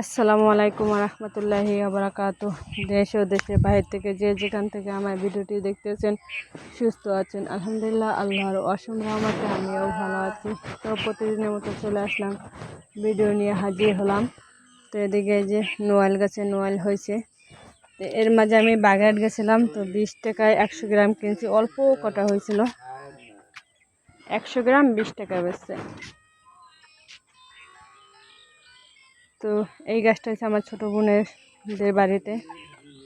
আসসালামু আলাইকুম রহমতুল্লাহি আবরাকাত দেশ ও দেশের বাইরে থেকে যে যেখান থেকে আমার ভিডিওটি দেখতেছেন, সুস্থ আছেন। আলহামদুলিল্লাহ, আল্লাহর অসম রহমতে আমিও ভালো আছি। তো প্রতিদিনের মতো চলে আসলাম, ভিডিও নিয়ে হাজির হলাম। তো এদিকে যে নোয়াল গাছে নোয়াল হয়েছে। তো এর মাঝে আমি বাগেরহাট গেছিলাম, তো বিশ টাকায় একশো গ্রাম কিনছি, অল্প কটা হয়েছিল। একশো গ্রাম বিশ টাকা বেচছে। তো এই গাছটা হচ্ছে আমার ছোটো বোনের দের বাড়িতে।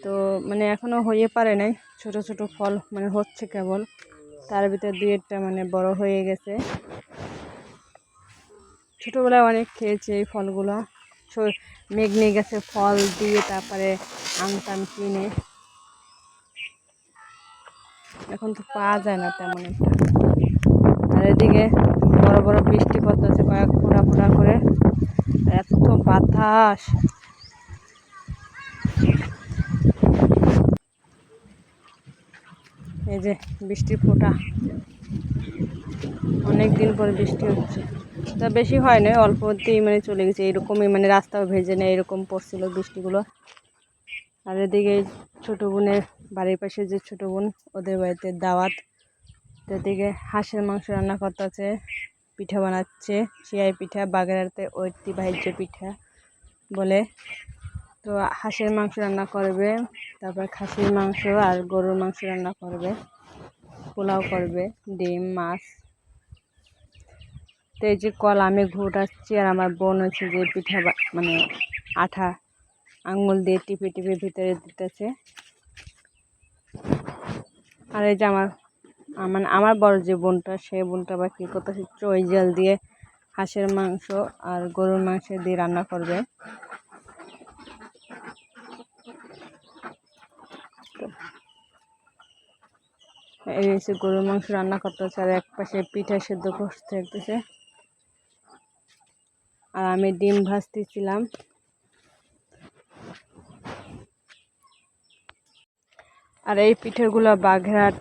তো মানে এখনও হয়ে পারে নাই, ছোট ছোট ফল মানে হচ্ছে কেবল। তার ভিতর দুই একটা মানে বড় হয়ে গেছে। ছোটোবেলায় অনেক খেয়েছি এই ফলগুলো। মেঘনে গেছে ফল দিয়ে তারপরে আনতাম কিনে। এখন তো পাওয়া যায় না তেমন একটা। আর এদিকে বড় বড় বৃষ্টি পড়তেছে কয়েক ফোঁড়া ফোঁড়া করে। এত বাতাস। এই যে বৃষ্টির ফোঁটা। অনেক দিন পরে বৃষ্টি হচ্ছে। তা বেশি হয় না, অল্প অল্পতেই মানে চলে গেছে। এরকমই মানে রাস্তাও ভেজে নেয় এরকম পড়ছিল বৃষ্টিগুলো। আর এদিকে ছোটো বোনের বাড়ির পাশে যে ছোটো বোন, ওদের বাড়িতে দাওয়াত। এদিকে হাঁসের মাংস রান্না করতে আছে। পিঠা বানাচ্ছে। শিয়াই পিঠা বাগেরাতে ঐতিহ্য পিঠা বলে। তো হাঁসের মাংস রান্না করবে, তারপর খাসির মাংস আর গরুর মাংস রান্না করবে, পোলাও করবে, ডিম, মাছ। তো এই যে কল, আমি ঘুটাচ্ছি আর আমার বোন হচ্ছে যে পিঠা মানে আঠা আঙুল দিয়ে টিপে টিপে ভিতরে দিতেছে। আর এই যে আমার মানে আমার বড় যে বোনটা, সে বোনটা বা কী করতেছে? চই জল দিয়ে হাঁসের মাংস আর গরুর মাংস দিয়ে রান্না করবে। এই হচ্ছে গরুর মাংস রান্না করতেছে আর এক পাশে পিঠা সেদ্ধ করতে থাকতেছে। আর আমি ডিম ভাজতেছিলাম। আর এই পিঠেগুলো বাঘেরহাট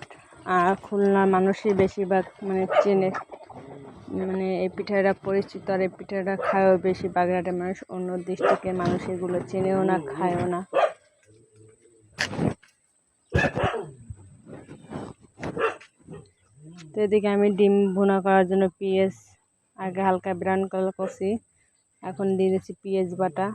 আর খুলনার মানুষই বেশিরভাগ মানে চেনে। মানে এই পিঠাটা পরিচিত আর এই পিঠাটা খায়ও বেশি বাগেরহাটের মানুষ। অন্য ডিস্ট্রিক্টের মানুষ এগুলো চেনেও না, খায়ও না। তো এদিকে আমি ডিম ভুনা করার জন্য পেঁয়াজ, আগে হালকা ব্রাউন কালার করছি, এখন দিয়ে দিচ্ছি পেঁয়াজ বাটা।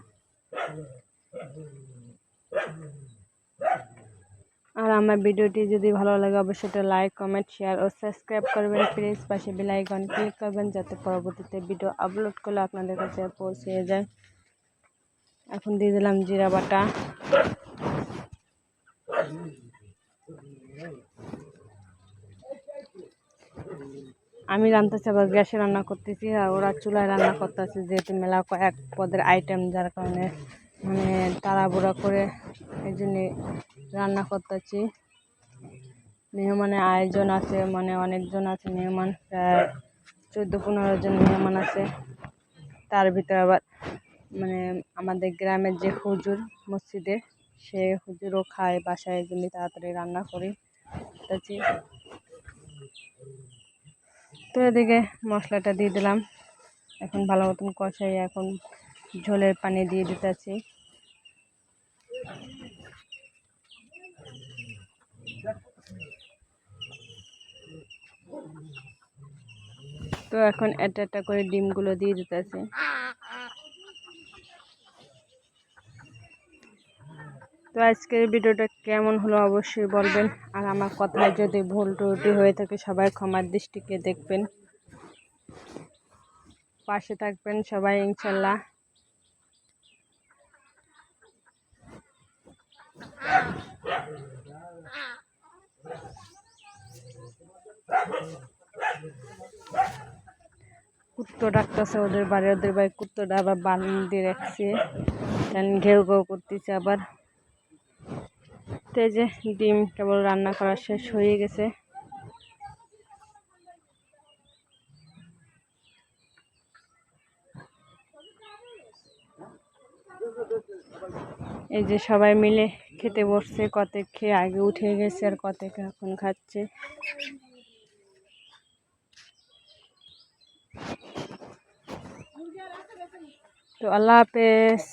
আমার ভিডিওটি যদি ভালো লাগে, অবশ্যই একটা লাইক কমেন্ট শেয়ার ও সাবস্ক্রাইব করবেন। প্লিজ পাশে বেল আইকন ক্লিক করবেন, যাতে পরবর্তীতে ভিডিও আপলোড করলে আপনাদের কাছে পৌঁছে যায়। এখন দিয়ে দিলাম জিরা বাটা। আমি রান্নাতেছি আবার গ্যাসে রান্না করতেছি, আর ওরা চুলায় রান্না করতেছে, যেহেতু মেলা কয়েক পদের আইটেম যার কারণে মানে তাড়াহুড়া করে এই জন্যে রান্না করতেছি। মেহমানের আয়োজন আছে মানে অনেকজন আছে, মেহমান প্রায় চোদ্দ পনেরো জন মেহমান আছে। তার ভিতরে আবার মানে আমাদের গ্রামের যে হুজুর মসজিদে, সে হুজুরও খায় বাসায় জন্য তাড়াতাড়ি রান্না করি। তো এদিকে মশলাটা দিয়ে দিলাম। এখন ভালো মতন কষাই, এখন ঝোলের পানি দিয়ে দিতেছি। তো এখন একটা একটা করে ডিমগুলো দিয়ে দিতেছি। তো আজকের ভিডিওটা কেমন হলো অবশ্যই বলবেন। আর আমার কথায় যদি ভুল টুটি হয়ে থাকে, সবাই ক্ষমার দৃষ্টিকে দেখবেন। পাশে থাকবেন সবাই, ইনশাল্লাহ। কুত্তো ডাকতেছে ওদের বাড়ি ওদের বাড়ি কুত্তোটা আবার বান্ধি রাখছে। ঘেউ ঘেউ করতেছে আবার। তো যে ডিম কেবল রান্না করা শেষ হয়ে গেছে। এই যে সবাই মিলে খেতে বসছে কত খেয়ে আগে উঠে গেছে আর কত এখন খাচ্ছে। তো আল্লাহ হাফেজ।